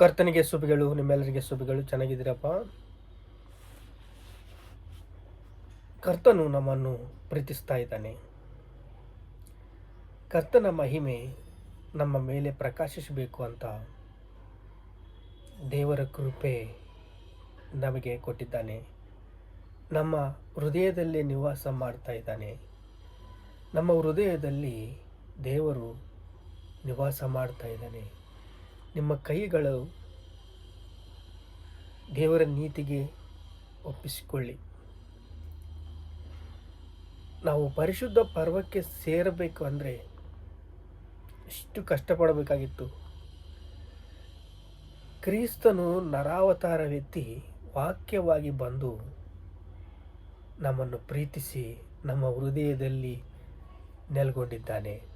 ಕರ್ತನಿಗೆ ಸುಬಿಗಳು ನಿಮ್ಮೆಲ್ಲರಿಗೆ ಸುಬಿಗಳು ಚೆನ್ನಾಗಿದ್ದೀರಪ್ಪ? ಕರ್ತನು ನಮ್ಮನ್ನು ಪ್ರೀತಿಸ್ತಾ ಇದ್ದಾನೆ. ಕರ್ತನ ಮಹಿಮೆ ನಮ್ಮ ಮೇಲೆ ಪ್ರಕಾಶಿಸಬೇಕು ಅಂತ ದೇವರ ಕೃಪೆ ನಮಗೆ ಕೊಟ್ಟಿದ್ದಾನೆ. ನಮ್ಮ ಹೃದಯದಲ್ಲಿ ನಿವಾಸ ಮಾಡ್ತಾ ಇದ್ದಾನೆ. ನಮ್ಮ ಹೃದಯದಲ್ಲಿ ದೇವರು ನಿವಾಸ ಮಾಡ್ತಾ ಇದ್ದಾನೆ. ನಿಮ್ಮ ಕೈಗಳು ದೇವರ ನೀತಿಗೆ ಒಪ್ಪಿಸಿಕೊಳ್ಳಿ. ನಾವು ಪರಿಶುದ್ಧ ಪರ್ವಕ್ಕೆ ಸೇರಬೇಕು ಅಂದರೆ ಎಷ್ಟು ಕಷ್ಟಪಡಬೇಕಾಗಿತ್ತು. ಕ್ರಿಸ್ತನು ನರಾವತಾರವೆತ್ತಿ ವಾಕ್ಯವಾಗಿ ಬಂದು ನಮ್ಮನ್ನು ಪ್ರೀತಿಸಿ ನಮ್ಮ ಹೃದಯದಲ್ಲಿ ನೆಲೆಗೊಂಡಿದ್ದಾನೆ.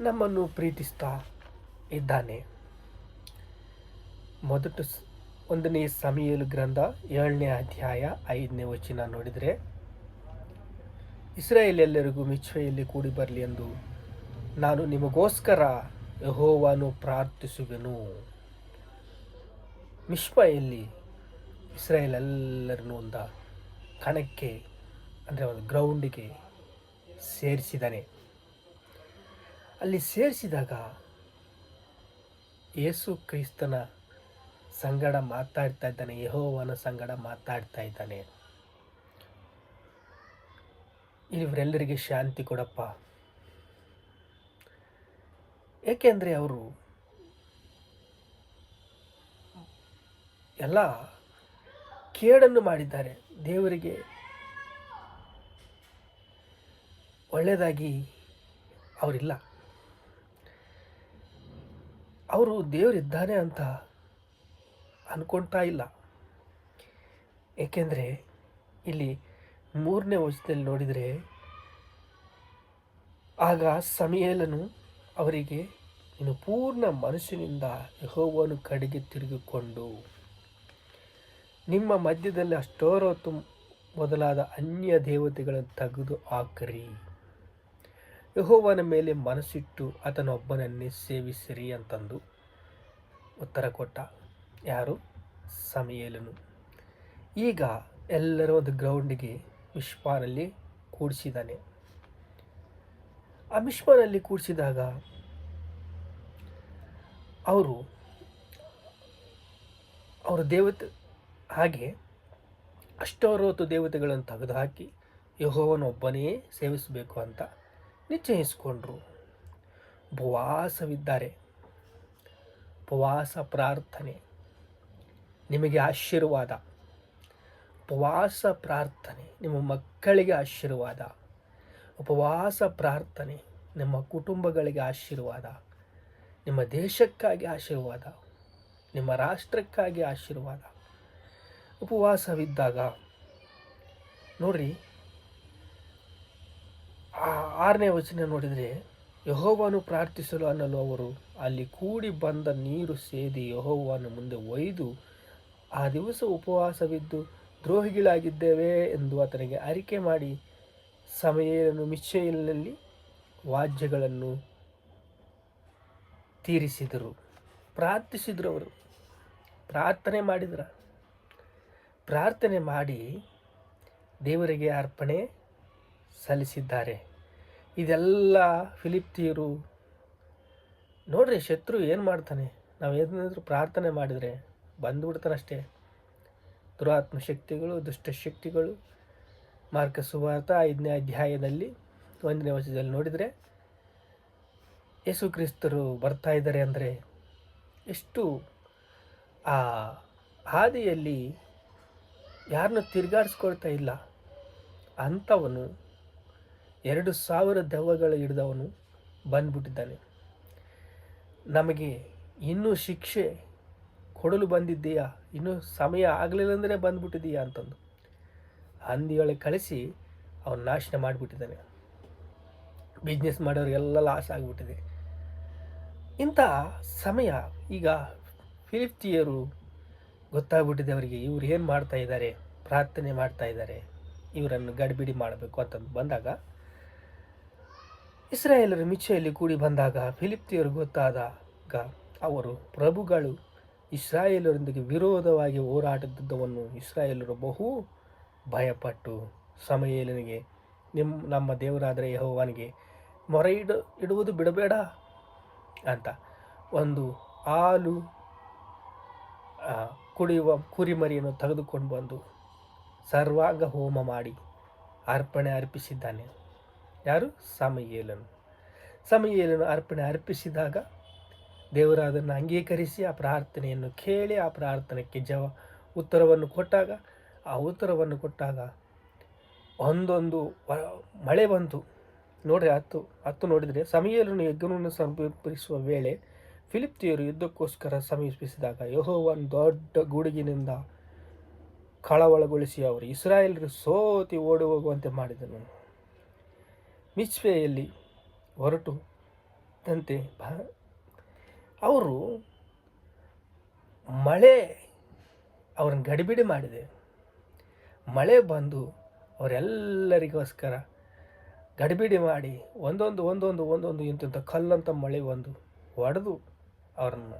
ನಮ್ಮನ್ನು ಪ್ರೀತಿಸ್ತಾ ಇದ್ದಾನೆ. ಮೊದಲು ಸ್- ಒಂದನೇ ಸಮಯಲು ಗ್ರಂಥ ಏಳನೇ ಅಧ್ಯಾಯ ಐದನೇ ವಚನ ನೋಡಿದರೆ ಇಸ್ರಾಯೇಲ್ ಎಲ್ಲರಿಗೂ ಮಿಚ್ವೆಯಲ್ಲಿ ಕೂಡಿ ಬರಲಿ ಎಂದು ನಾನು ನಿಮಗೋಸ್ಕರ ಯಹೋವನು ಪ್ರಾರ್ಥಿಸುವೆನು. ಮಿಶ್ಪೆಯಲ್ಲಿ ಇಸ್ರಾಯೇಲ್ ಎಲ್ಲರನ್ನು ಒಂದು ಕಣಕ್ಕೆ, ಅಂದರೆ ಒಂದು ಗ್ರೌಂಡಿಗೆ ಸೇರಿಸಿದ್ದಾನೆ. ಅಲ್ಲಿ ಸೇರಿಸಿದಾಗ ಯೇಸು ಕ್ರಿಸ್ತನ ಸಂಗಡ ಮಾತಾಡ್ತಾ ಇದ್ದಾನೆ, ಯಹೋವನ ಸಂಗಡ ಮಾತಾಡ್ತಾ ಇದ್ದಾನೆ. ಇವರೆಲ್ಲರಿಗೆ ಶಾಂತಿ ಕೊಡಪ್ಪ. ಏಕೆಂದರೆ ಅವರು ಎಲ್ಲ ಕೇಡನ್ನು ಮಾಡಿದ್ದಾರೆ. ದೇವರಿಗೆ ಒಳ್ಳೆಯದಾಗಿ ಅವರಿಲ್ಲ. ಅವರು ದೇವರಿದ್ದಾನೆ ಅಂತ ಅಂದ್ಕೊಳ್ತಾ ಇಲ್ಲ. ಏಕೆಂದರೆ ಇಲ್ಲಿ ಮೂರನೇ ವಚನದಲ್ಲಿ ನೋಡಿದರೆ, ಆಗ ಸಮಯಲನು ಅವರಿಗೆ, ನೀನು ಪೂರ್ಣ ಮನಸ್ಸಿನಿಂದ ಯಹೋವನ್ನು ಕಡೆಗೆ ತಿರುಗಿಕೊಂಡು, ನಿಮ್ಮ ಮಧ್ಯದಲ್ಲಿ ಅಷ್ಟೋರೊತ್ತು ಮೊದಲಾದ ಅನ್ಯ ದೇವತೆಗಳನ್ನು ತೆಗೆದು ಹಾಕರಿ. ಯೆಹೋವನ ಮೇಲೆ ಮನಸ್ಸಿಟ್ಟು ಆತನೊಬ್ಬನನ್ನೇ ಸೇವಿಸಿರಿ ಅಂತಂದು ಉತ್ತರ ಕೊಟ್ಟ. ಯಾರು? ಸಮಯೇಲನು. ಈಗ ಎಲ್ಲರ ಒಂದು ಗ್ರೌಂಡಿಗೆ ಮಿಷ್ಪಾನಲ್ಲಿ ಕೂಡಿಸಿದ್ದಾನೆ. ಆ ವಿಶ್ವನಲ್ಲಿ ಕೂಡಿಸಿದಾಗ ಅವರು, ಅವರ ದೇವತೆ ಹಾಗೆ ಅಷ್ಟೋರವತ್ತು ದೇವತೆಗಳನ್ನು ತೆಗೆದುಹಾಕಿ ಯಹೋವನೊಬ್ಬನೇ ಸೇವಿಸಬೇಕು ಅಂತ ನಿಶ್ಚಯಿಸಿಕೊಂಡ್ರು. ಉಪವಾಸವಿದ್ದಾರೆ. ಉಪವಾಸ ಪ್ರಾರ್ಥನೆ ನಿಮಗೆ ಆಶೀರ್ವಾದ. ಉಪವಾಸ ಪ್ರಾರ್ಥನೆ ನಿಮ್ಮ ಮಕ್ಕಳಿಗೆ ಆಶೀರ್ವಾದ. ಉಪವಾಸ ಪ್ರಾರ್ಥನೆ ನಿಮ್ಮ ಕುಟುಂಬಗಳಿಗೆ ಆಶೀರ್ವಾದ. ನಿಮ್ಮ ದೇಶಕ್ಕಾಗಿ ಆಶೀರ್ವಾದ. ನಿಮ್ಮ ರಾಷ್ಟ್ರಕ್ಕಾಗಿ ಆಶೀರ್ವಾದ. ಉಪವಾಸವಿದ್ದಾಗ ನೋಡ್ರಿ ಆರನೇ ವಚನ ನೋಡಿದರೆ, ಯಹೋವನು ಪ್ರಾರ್ಥಿಸಲು ಅನ್ನಲು ಅವರು, ಅಲ್ಲಿ ಕೂಡಿ ಬಂದ ನೀರು ಸೇದಿ ಯಹೋವನ ಮುಂದೆ ಒಯ್ದು, ಆ ದಿವಸ ಉಪವಾಸವಿದ್ದು, ದ್ರೋಹಿಗಳಾಗಿದ್ದೇವೆ ಎಂದು ಆತನಿಗೆ ಅರಿಕೆ ಮಾಡಿ ಸಮಯವನ್ನು ಮಿಚ್ಚೆಯಲ್ಲಿ ವಾಜ್ಯಗಳನ್ನು ತೀರಿಸಿದರು. ಪ್ರಾರ್ಥಿಸಿದರು ಅವರು. ಪ್ರಾರ್ಥನೆ ಮಾಡಿದ್ರ. ಪ್ರಾರ್ಥನೆ ಮಾಡಿ ದೇವರಿಗೆ ಅರ್ಪಣೆ ಸಲ್ಲಿಸಿದ್ದಾರೆ. ಇದೆಲ್ಲ ಫಿಲಿಪ್ತಿಯರು ನೋಡ್ರಿ, ಶತ್ರು ಏನು ಮಾಡ್ತಾನೆ? ನಾವು ಏನಾದರೂ ಪ್ರಾರ್ಥನೆ ಮಾಡಿದರೆ ಬಂದುಬಿಡ್ತಾನಷ್ಟೇ ದುರಾತ್ಮ ಶಕ್ತಿಗಳು ದುಷ್ಟಶಕ್ತಿಗಳು ಮಾರ್ಕ ಸುವಾರ್ಥ ಐದನೇ ಅಧ್ಯಾಯದಲ್ಲಿ, ಒಂದನೇ ವರ್ಷದಲ್ಲಿ ನೋಡಿದರೆ ಯೇಸು ಕ್ರಿಸ್ತರು ಬರ್ತಾ ಇದ್ದಾರೆ ಅಂದರೆ ಎಷ್ಟು ಆ ಹಾದಿಯಲ್ಲಿ ಯಾರನ್ನು ತಿರುಗಾಡಿಸ್ಕೊಳ್ತಾ ಇಲ್ಲ. ಅಂಥವನು ಎರಡು ಸಾವಿರ ದೆವ್ವಗಳ ಹಿಡಿದವನು ಬಂದ್ಬಿಟ್ಟಿದ್ದಾನೆ. ನಮಗೆ ಇನ್ನೂ ಶಿಕ್ಷೆ ಕೊಡಲು ಬಂದಿದ್ದೀಯಾ? ಇನ್ನೂ ಸಮಯ ಆಗಲಿಲ್ಲ ಅಂದರೆ ಬಂದ್ಬಿಟ್ಟಿದ್ದೀಯಾ ಅಂತಂದು. ಹಂದಿಯೊಳಗೆ ಕಳಿಸಿ ಅವನ ನಾಶನ ಮಾಡಿಬಿಟ್ಟಿದ್ದಾನೆ. ಬಿಸ್ನೆಸ್ ಮಾಡೋರಿಗೆಲ್ಲ ಲಾಸ್ ಆಗಿಬಿಟ್ಟಿದೆ. ಇಂಥ ಸಮಯ ಈಗ ಫಿಲಿಪ್ತಿಯರು ಗೊತ್ತಾಗ್ಬಿಟ್ಟಿದೆ ಅವರಿಗೆ, ಇವ್ರು ಏನು ಮಾಡ್ತಾ ಇದ್ದಾರೆ? ಪ್ರಾರ್ಥನೆ ಮಾಡ್ತಾ ಇದ್ದಾರೆ. ಇವರನ್ನು ಗಡಿಬಿಡಿ ಮಾಡಬೇಕು ಅಂತಂದು ಬಂದಾಗ ಇಸ್ರಾಯೇಲರು ಮಿಚ್ಚೆಯಲ್ಲಿ ಕೂಡಿ ಬಂದಾಗ ಫಿಲಿಪ್ತಿಯರು ಗೊತ್ತಾದಾಗ ಅವರು ಪ್ರಭುಗಳು ಇಸ್ರಾಯೇಲರೊಂದಿಗೆ ವಿರೋಧವಾಗಿ ಹೋರಾಟದಿದ್ದವನ್ನು ಇಸ್ರಾಯೇಲರು ಬಹು ಭಯಪಟ್ಟು ಸಮಯೇಲನಿಗೆ ನಿಮ್ಮ ನಮ್ಮ ದೇವರಾದರೆ ಯಹೋವನಿಗೆ ಮೊರೆ ಇಡ ಇಡುವುದು ಬಿಡಬೇಡ ಅಂತ ಒಂದು ಹಾಲು ಕುಡಿಯುವ ಕುರಿಮರಿಯನ್ನು ತೆಗೆದುಕೊಂಡು ಬಂದು ಸರ್ವಾಂಗ ಹೋಮ ಮಾಡಿ ಅರ್ಪಣೆ ಅರ್ಪಿಸಿದ್ದಾನೆ. ಯಾರು? ಸಮಯೇಲನು. ಸಮಯೇಲನು ಅರ್ಪಣೆ ಅರ್ಪಿಸಿದಾಗ ದೇವರು ಅದನ್ನು ಅಂಗೀಕರಿಸಿ ಆ ಪ್ರಾರ್ಥನೆಯನ್ನು ಕೇಳಿ ಆ ಪ್ರಾರ್ಥನೆಗೆ ಜವ ಉತ್ತರವನ್ನು ಕೊಟ್ಟಾಗ, ಆ ಉತ್ತರವನ್ನು ಕೊಟ್ಟಾಗ ಒಂದೊಂದು ಮಳೆ ಬಂತು. ನೋಡ್ರಿ ಹತ್ತು ಹತ್ತು ನೋಡಿದರೆ ಸಮಯೇಲನು ಯಜ್ಞವನ್ನು ಸಮರ್ಪಿಸುವ ವೇಳೆ ಫಿಲಿಪ್ತಿಯರು ಯುದ್ಧಕ್ಕೋಸ್ಕರ ಸಮೀಪಿಸಿದಾಗ ಯಹೋವನ್ ದೊಡ್ಡ ಗುಡುಗಿನಿಂದ ಕಳವಳಗೊಳಿಸಿ ಅವರು ಇಸ್ರಾಯೇಲರು ಸೋತಿ ಓಡಿ ಹೋಗುವಂತೆ ಮಾಡಿದನು. ಮಿಚ್ಪೆಯಲ್ಲಿ ಹೊರಟು ಭ- ಅವರು ಮಳೆ ಅವ್ರನ್ನ ಗಡಿಬಿಡಿ ಮಾಡಿದೆ. ಮಳೆ ಬಂದು ಅವರೆಲ್ಲರಿಗೋಸ್ಕರ ಗಡಿಬಿಡಿ ಮಾಡಿ ಒಂದೊಂದು ಒಂದೊಂದು ಒಂದೊಂದು ಇಂತಿಂಥ ಕಲ್ಲಂತ ಮಳೆ ಬಂದು ಹೊಡೆದು ಅವ್ರನ್ನ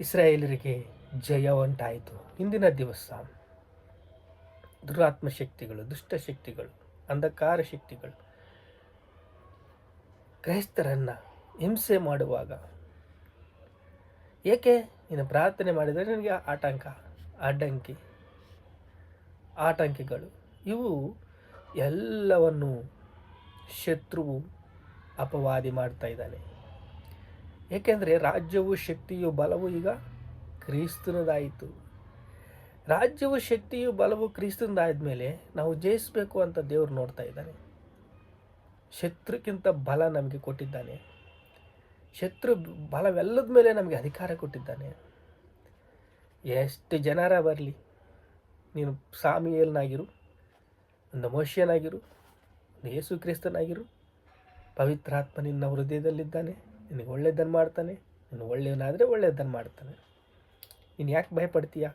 ಇಸ್ರಾಯೇಲರಿಗೆ ಜಯ ಉಂಟಾಯಿತು. ಇಂದಿನ ದಿವಸ ದುರಾತ್ಮ ಶಕ್ತಿಗಳು ದುಷ್ಟಶಕ್ತಿಗಳು ಅಂಧಕಾರ ಶಕ್ತಿಗಳು. ಕ್ರೈಸ್ತರನ್ನು ಹಿಂಸೆ ಮಾಡುವಾಗ, ಏಕೆ ನೀನು ಪ್ರಾರ್ಥನೆ ಮಾಡಿದರೆ ನನಗೆ ಆಟಂಕ ಅಡ್ಡಂಕಿ ಆಟಂಕಿಗಳು ಇವು ಎಲ್ಲವನ್ನು ಶತ್ರುವು ಅಪವಾದಿ ಮಾಡ್ತಾ ಇದ್ದಾನೆ. ಏಕೆಂದರೆ ರಾಜ್ಯವು ಶಕ್ತಿಯು ಬಲವು ಈಗ ಕ್ರಿಸ್ತನದಾಯಿತು. ರಾಜ್ಯವು ಶಕ್ತಿಯು ಬಲವು ಕ್ರಿಸ್ತನದಾದ್ಮೇಲೆ ನಾವು ಜಯಿಸಬೇಕು ಅಂತ ದೇವರು ನೋಡ್ತಾ ಇದ್ದಾನೆ. ಶತ್ರುಕ್ಕಿಂತ ಬಲ ನಮಗೆ ಕೊಟ್ಟಿದ್ದಾನೆ. ಶತ್ರು ಬಲವೆಲ್ಲದ ಮೇಲೆ ನಮಗೆ ಅಧಿಕಾರ ಕೊಟ್ಟಿದ್ದಾನೆ. ಎಷ್ಟು ಜನರ ಬರಲಿ? ನೀನು ಸಾಮಿಯಲ್ನಾಗಿರು, ಒಂದು ಮೋಷ್ಯನಾಗಿರು ಒಂದು ಯೇಸು ಕ್ರಿಸ್ತನಾಗಿರು. ಪವಿತ್ರಾತ್ಮ ನಿನ್ನ ಹೃದಯದಲ್ಲಿದ್ದಾನೆ. ನಿನಗೆ ಒಳ್ಳೆಯದನ್ನು ಮಾಡ್ತಾನೆ. ನೀನು ಒಳ್ಳೆಯವನಾದರೆ ಒಳ್ಳೆಯದನ್ನು ಮಾಡ್ತಾನೆ. ನೀನು ಯಾಕೆ ಭಯಪಡ್ತೀಯ?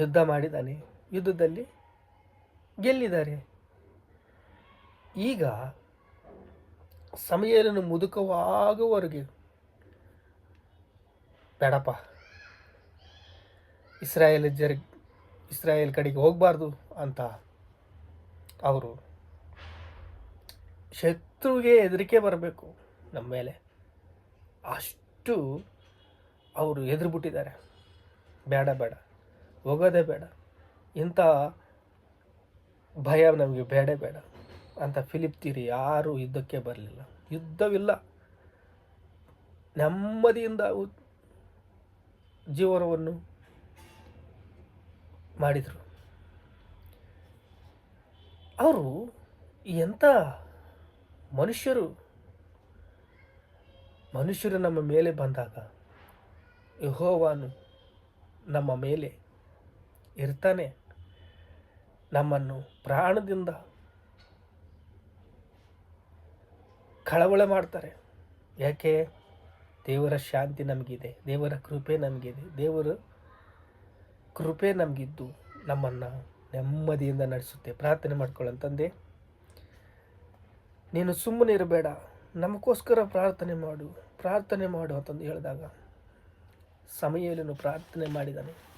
ಯುದ್ಧ ಮಾಡಿದ್ದಾನೆ ಯುದ್ಧದಲ್ಲಿ ಗೆಲ್ಲಿದ್ದಾರೆ. ಈಗ ಸಮಯವನ್ನು ಮುದುಕವಾಗುವವರೆಗೆ ಬೇಡಪ್ಪ. ಇಸ್ರಾಯೇಲ್ ಜರ್, ಇಸ್ರಾಯೇಲ್ ಕಡೆಗೆ ಹೋಗಬಾರ್ದು ಅಂತ ಅವರು ಶತ್ರುವಿಗೆ ಹೆದರಿಕೆ ಬರಬೇಕು ನಮ್ಮ ಮೇಲೆ. ಅಷ್ಟು ಅವರು ಎದುರುಬಿಟ್ಟಿದ್ದಾರೆ ಬೇಡ ಬೇಡ. ಹೋಗೋದೇ ಬೇಡ. ಇಂಥ ಭಯ ನಮಗೆ ಬೇಡೇ ಬೇಡ ಅಂತ ಫಿಲಿಪ್ತೀರಿ ಯಾರೂ ಯುದ್ಧಕ್ಕೆ ಬರಲಿಲ್ಲ. ಯುದ್ಧವಿಲ್ಲ. ನೆಮ್ಮದಿಯಿಂದ ಜೀವನವನ್ನು ಮಾಡಿದರು. ಅವರು ಎಂಥ ಮನುಷ್ಯರು? ಮನುಷ್ಯರು ನಮ್ಮ ಮೇಲೆ ಬಂದಾಗ ಯಹೋವಾನು ನಮ್ಮ ಮೇಲೆ ಇರ್ತಾನೆ. ನಮ್ಮನ್ನು ಪ್ರಾಣದಿಂದ ಕಳವಳ ಮಾಡ್ತಾರೆ. ಯಾಕೆ? ದೇವರ ಶಾಂತಿ ನಮಗಿದೆ, ದೇವರ ಕೃಪೆ ನಮಗಿದೆ, ದೇವರ ಕೃಪೆ ನಮಗಿದ್ದು ನಮ್ಮನ್ನು ನೆಮ್ಮದಿಯಿಂದ ನಡೆಸುತ್ತೆ. ಪ್ರಾರ್ಥನೆ ಮಾಡ್ಕೊಳ್ಳಂತಂದೆ ನೀನು ಸುಮ್ಮನೆ ಇರಬೇಡ, ನಮಗೋಸ್ಕರ ಪ್ರಾರ್ಥನೆ ಮಾಡು ಪ್ರಾರ್ಥನೆ ಮಾಡು ಅಂತಂದು ಹೇಳಿದಾಗ ಸಮಯಲನ್ನು ಪ್ರಾರ್ಥನೆ ಮಾಡಿದ್ದಾನೆ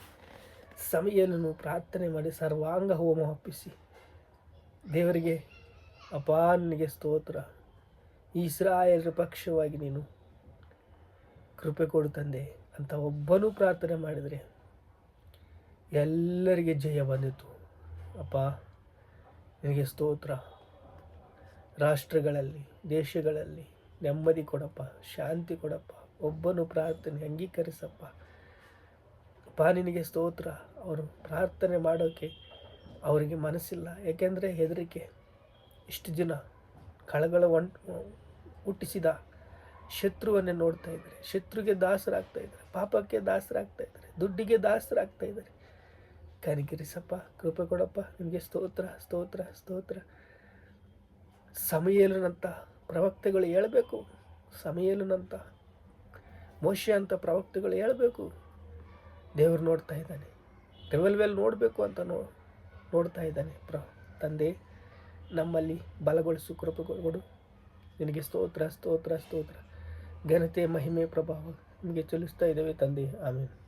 ಸಮಯಲನ್ನು ಪ್ರಾರ್ಥನೆ ಮಾಡಿ ಸರ್ವಾಂಗ ಹೋಮ ಒಪ್ಪಿಸಿ ದೇವರಿಗೆ ಅಪಾನ್ಗೆ ನಿನಗೆ ಸ್ತೋತ್ರ. ಇಸ್ರಾಯೇಲರ ಪಕ್ಷವಾಗಿ ನೀನು ಕೃಪೆ ಕೊಡು ತಂದೆ ಅಂತ ಒಬ್ಬನೂ ಪ್ರಾರ್ಥನೆ ಮಾಡಿದರೆ ಎಲ್ಲರಿಗೆ ಜಯ ಬಂದಿತು. ಅಪ್ಪ, ನಿನಗೆ ಸ್ತೋತ್ರ. ರಾಷ್ಟ್ರಗಳಲ್ಲಿ, ದೇಶಗಳಲ್ಲಿ ನೆಮ್ಮದಿ ಕೊಡಪ್ಪ, ಶಾಂತಿ ಕೊಡಪ್ಪ. ಒಬ್ಬನು ಪ್ರಾರ್ಥನೆ ಅಂಗೀಕರಿಸಪ್ಪ. ಅಪ್ಪ, ನಿನಗೆ ಸ್ತೋತ್ರ. ಅವರು ಪ್ರಾರ್ಥನೆ ಮಾಡೋಕ್ಕೆ ಅವರಿಗೆ ಮನಸ್ಸಿಲ್ಲ. ಏಕೆಂದರೆ ಹೆದರಿಕೆ. ಇಷ್ಟು ದಿನ ಕಳಗಳ ಒಂಟ್ ಹುಟ್ಟಿಸಿದ ಶತ್ರುವನ್ನೇ ನೋಡ್ತಾ ಇದ್ದಾರೆ. ಶತ್ರುಗೆ ದಾಸರಾಗ್ತಾ ಇದ್ದಾರೆ. ಪಾಪಕ್ಕೆ ದಾಸರಾಗ್ತಾ ಇದ್ದಾರೆ. ದುಡ್ಡಿಗೆ ದಾಸರಾಗ್ತಾ ಇದ್ದಾರೆ. ಕನಿಕರಿಸಪ್ಪ ಕೃಪೆ ಕೊಡಪ್ಪ. ನಿಮಗೆ ಸ್ತೋತ್ರ ಸ್ತೋತ್ರ ಸ್ತೋತ್ರ. ಸಮಯಲನಂತ ಪ್ರವಕ್ತೆಗಳು ಹೇಳಬೇಕು. ಸಮಯಲನಂತ ಮೋಶ ಅಂತ ಪ್ರವಕ್ತೆಗಳು ಹೇಳಬೇಕು. ದೇವರು ನೋಡ್ತಾ ಇದ್ದಾನೆ. ರಿವಲ್ವೆಲ್ ನೋಡಬೇಕು ಅಂತ ನೋ, ನೋಡ್ತಾ ಇದ್ದಾನೆ ಪ್ರ, ತಂದೆ, ನಮ್ಮಲ್ಲಿ ಬಲಗೊಳಿಸು ಕೃಪೆಗಳು ನಿನಗೆ ಸ್ತೋತ್ರ ಸ್ತೋತ್ರ ಸ್ತೋತ್ರ. ಘನತೆ, ಮಹಿಮೆ, ಪ್ರಭಾವ ನಿಮಗೆ ಚಲಿಸ್ತಾ ಇದ್ದಾವೆ ತಂದೆ. ಆಮೇಲೆ